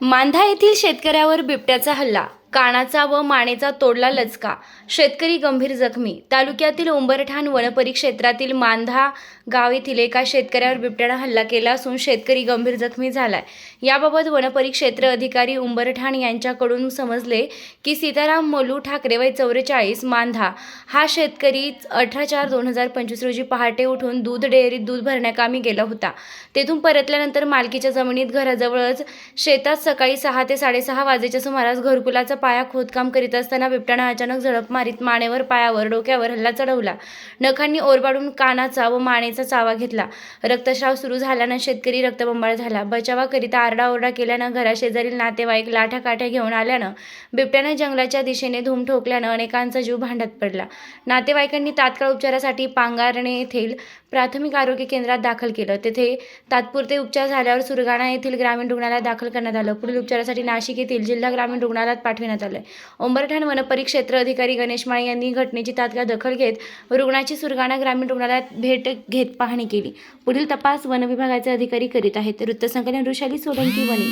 मांधा येथील शेतकऱ्यावर बिबट्याचा हल्ला. कानाचा व मानेचा तोडला लचका. शेतकरी गंभीर जखमी. तालुक्यातील उंबरठाण वनपरिक्षेत्रातील मांधा गाव येथील एका शेतकऱ्यावर बिबट्यानं हल्ला केला असून शेतकरी गंभीर जखमी झालाय. याबाबत वनपरिक्षेत्र अधिकारी उंबरठाण यांच्याकडून समजले की सीताराम मलू ठाकरे वय चौवेचाळीस मांधा हा शेतकरी अठरा चार दोन हजार पंचवीस रोजी पहाटे उठून दूध डेअरीत दूध भरण्याकामी गेला होता. तेथून परतल्यानंतर मालकीच्या जमिनीत घराजवळच शेतात सकाळी सहा ते साडेसहा वाजेच्या सुमारास घरकुलाचा पाया खोदकाम करीत असताना बिबट्यानं अचानक झडप मारीत मानेवर पायावर डोक्यावर हल्ला चढवला. नखांनी ओरबाडून कानाचा व मानेचा चावा घेतला. रक्तस्राव सुरू झाल्यानं शेतकरी रक्तबंबाळ झाला. बचावाकरिता आरडाओरडा केल्यानं घराशेजारील नातेवाईक लाठाकाठ्या घेऊन आल्यानं बिबट्यानं जंगलाच्या दिशेने धूम ठोकल्यानं अनेकांचा जीव भांड्यात पडला. नातेवाईकांनी तात्काळ उपचारासाठी पांगारणे येथील प्राथमिक आरोग्य केंद्रात दाखल केलं. तेथे तात्पुरते उपचार झाल्यावर सुरगाणा येथील ग्रामीण रुग्णालयात दाखल करण्यात आलं. पुढील उपचारासाठी नाशिक येथील जिल्हा ग्रामीण रुग्णालयात पाठविण्यात आलं उंबरठाण वनपरिक्षेत्र अधिकारी गणेश माळे यांनी घटनेची तात्काळ दखल घेत रुग्णाची सुरगाणा ग्रामीण रुग्णालयात भेट घेत पाहणी केली. पुढील तपास वन विभागाचे अधिकारी करीत आहेत. वृत्तसंकलन ऋषाली सोलंकी वणी.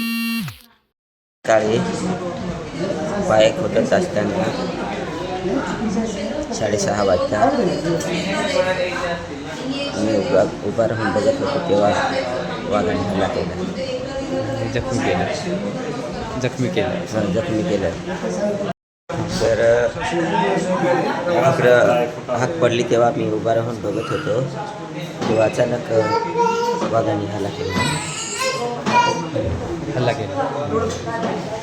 पाय खोटत असताना साडेसहा वाजता मी उभा उभा राहून बघत होतो तेव्हा वाघाने हल्ला केला. जखमी केलं. जखमी केलं जखमी केलं तर इकडं हाक पडली तेव्हा मी उभा राहून बघत होतो. तेव्हा अचानक वाघाने हल्ला केला. हल्ला केला.